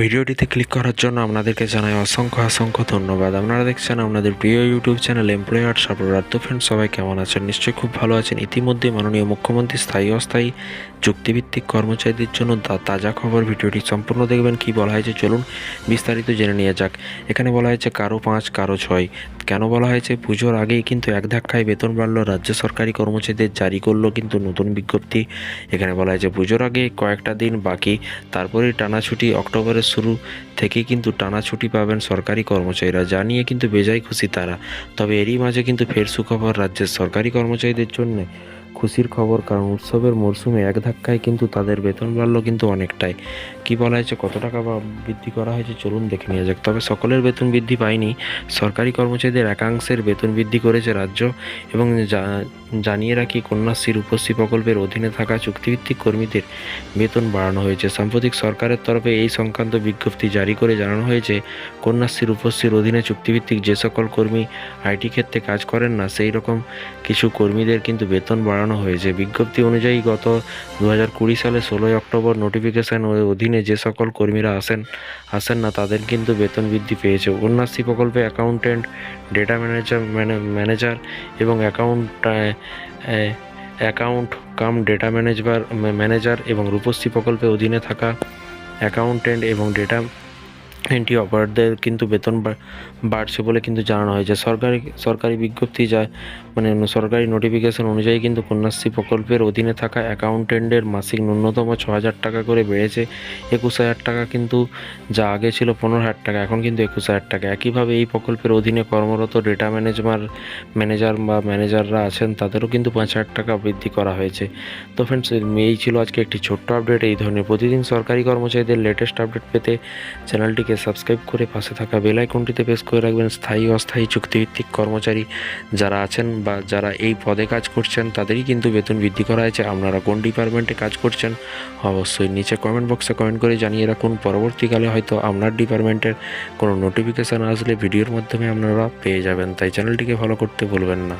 ভিডিওটিতে ক্লিক করার জন্য আপনাদেরকে জানাই অসংখ্য অসংখ্য ধন্যবাদ। আপনারা দেখছেন আপনাদের প্রিয় ইউটিউব চ্যানেল এমপ্লয়ার সাপোর্টার তো ফ্রেন্ড সবাই কেমন আছেন? নিশ্চয়ই খুব ভালো আছেন। ইতিমধ্যে মাননীয় মুখ্যমন্ত্রী স্থায়ী অস্থায়ী চুক্তিভিত্তিক কর্মচারীদের জন্য তাজা খবর ভিডিওটি সম্পূর্ণ দেখবেন। কি বলা হয়েছে? চলুন বিস্তারিত জেনে নিয়ে যাক। এখানে বলা হয়েছে, কারও পাঁচ, কারও ছয়। কেন বলা হয়েছে? পুজোর আগেই কিন্তু এক ধাক্কায় বেতন বাড়ল। রাজ্য সরকারি কর্মচারীদের জারি করল কিন্তু নতুন বিজ্ঞপ্তি। এখানে বলা হয়েছে, পুজোর আগে কয়েকটা দিন বাকি। তারপরেই টানা ছুটি অক্টোবরের শুরু থেকে কিন্তু টানা ছুটি পাবেন সরকারি কর্মচারীরা যা নিয়ে কিন্তু বেজায় খুশি তারা। তবে এরই মাঝে কিন্তু ফের সুখবর রাজ্যের সরকারি কর্মচারীদের জন্য। খুশির খবর, কারণ উৎসবের মরশুমে এক ধাক্কায় কিন্তু তাদের বেতন বাড়লো কিন্তু অনেকটাই। কি বলা হয়েছে, কত টাকা বা বৃদ্ধি করা হয়েছে চলুন দেখে নেওয়া যাক। তবে সকলের বেতন বৃদ্ধি পায়নি। সরকারি কর্মচারীদের একাংশের বেতন বৃদ্ধি করেছে রাজ্য এবং জানিয়ে রাখি কন্যাশ্রী রূপশ্রী প্রকল্পের অধীনে থাকা চুক্তিভিত্তিক কর্মীদের বেতন বাড়ানো হয়েছে। সাম্প্রতিক সরকারের তরফে এই সংক্রান্ত বিজ্ঞপ্তি জারি করে জানানো হয়েছে কন্যাশ্রী রূপশ্রীর অধীনে চুক্তিভিত্তিক যে সকল কর্মী আইটি ক্ষেত্রে কাজ করেন না, সেই রকম কিছু কর্মীদের কিন্তু বেতন বাড়ানো হয়েছে। বিজ্ঞপ্তি অনুযায়ী গত দু কুড়ি সালে ষোলোই অক্টোবর নোটিফিকেশন অধীনে যে সকল কর্মীরা আসেন আসেন না, তাদের কিন্তু বেতন বৃদ্ধি পেয়েছে। কন্যাশ্রী প্রকল্পে অ্যাকাউন্টেন্ট ডেটা ম্যানেজার ম্যানেজার এবং account account cum data manager manager এবং রূপশ্রী প্রকল্পের অধীনে থাকা অ্যাকাউন্টেন্ট এবং ডেটা এন্ট্রি অপারেটরদের কিন্তু বেতন বাড়ছে বলে কিন্তু জানানো হয়েছে। সরকারি সরকারি বিজ্ঞপ্তি যা মানে সরকারি নোটিফিকেশন অনুযায়ী কিন্তু কন্যাশ্রী প্রকল্পের অধীনে থাকা অ্যাকাউন্টেন্টের মাসিক ন্যূনতম ছ হাজার টাকা করে বেড়েছে। একুশ হাজার টাকা কিন্তু যা আগে ছিল পনেরো হাজার টাকা, এখন কিন্তু একুশ হাজার টাকা। একইভাবে এই প্রকল্পের অধীনে কর্মরত ডেটা ম্যানেজমার ম্যানেজার বা ম্যানেজাররা আছেন, তাদেরও কিন্তু পাঁচ হাজার টাকা বৃদ্ধি করা হয়েছে। তো ফ্রেন্ডস এই ছিল আজকে একটি ছোট্ট আপডেট এই ধরনের প্রতিদিন সরকারি কর্মচারীদের লেটেস্ট আপডেট পেতে চ্যানেলটিকে সাবস্ক্রাইব করে পাশে থাকা বেল আইকনটিতে প্রেস করে রাখবেন স্থায়ী অস্থায়ী চুক্তিভিত্তিক কর্মচারী যারা আছেন বা যারা এই পদে কাজ করছেন, তাদেরই কিন্তু বেতন বৃদ্ধি করা হয়েছে। আপনারা কোন ডিপার্টমেন্টে কাজ করছেন অবশ্যই নিচে কমেন্ট বক্সে কমেন্ট করে জানিয়ে রাখুন। পরবর্তীকালে হয়তো আপনার ডিপার্টমেন্টের কোনো নোটিফিকেশান আসলে ভিডিওর মাধ্যমে আপনারা পেয়ে যাবেন। তাই চ্যানেলটিকে ফলো করতে ভুলবেন না।